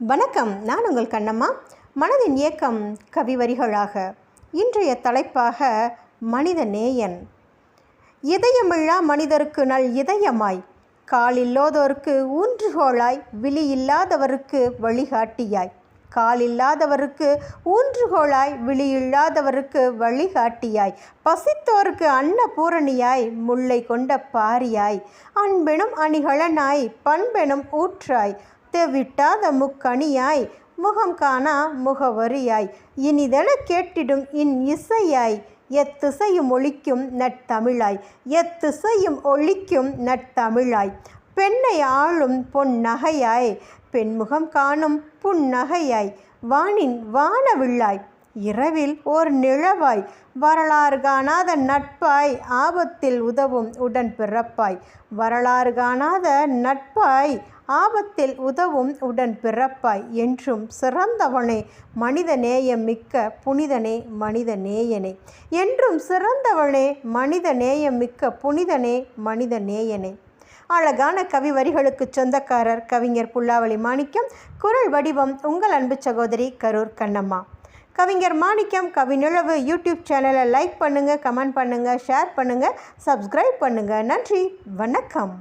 வணக்கம் நான் உங்கள் கண்ணம்மா. மனதின் இயக்கம் கவிவரிகளாக. இன்றைய தலைப்பாக மனித நேயன் இதயமில்லா மனிதருக்கு நல் இதயமாய் காலில்லாதோருக்கு ஊன்றுகோலாய் விழி இல்லாதவருக்கு வழிகாட்டியாய். காலில்லாதவருக்கு ஊன்றுகோலாய் விழியில்லாதவருக்கு வழிகாட்டியாய். பசித்தோருக்கு அன்னபூரணியாய் முல்லை கொண்ட பாரியாய். அன்பெனும் அணிகளனாய் பண்பெனும் ஊற்றாய். தெவிட்டாத முக்கணியாய் முகம் காணா முகவரியாய். இனிதென கேட்டிடும் இன் இசையாய் எத்திசையும் ஒழிக்கும் நட்தமிழாய் எத்திசையும் ஒழிக்கும் நட்தமிழாய் பெண்ணை ஆளும் பொன்னகையாய் பெண்முகம் காணும் புன்னகையாய் வானின் வானவில்லாய் இரவில் ஓர் நிழவாய் வரலாறு காணாத நட்பாய் ஆபத்தில் உதவும் உடன் பிறப்பாய். வரலாறு காணாத நட்பாய் ஆபத்தில் உதவும் உடன் பிறப்பாய் என்றும் சிறந்தவனே மனித நேயம் மிக்க புனிதனே மனித நேயனே. என்றும் சிறந்தவனே மனித நேயம் மிக்க புனிதனே மனித நேயனே. அழகான கவி வரிகளுக்கு சொந்தக்காரர் கவிஞர் புல்லாவளி மாணிக்கம் குரல் வடிவம் உங்கள் அன்பு சகோதரி கரூர் கண்ணம்மா. கவிஞர் மாணிக்கம் கவிநிழவு யூடியூப் சேனலை லைக் பண்ணுங்கள் கமெண்ட் பண்ணுங்கள் ஷேர் பண்ணுங்கள் சப்ஸ்கிரைப் பண்ணுங்கள் நன்றி வணக்கம்.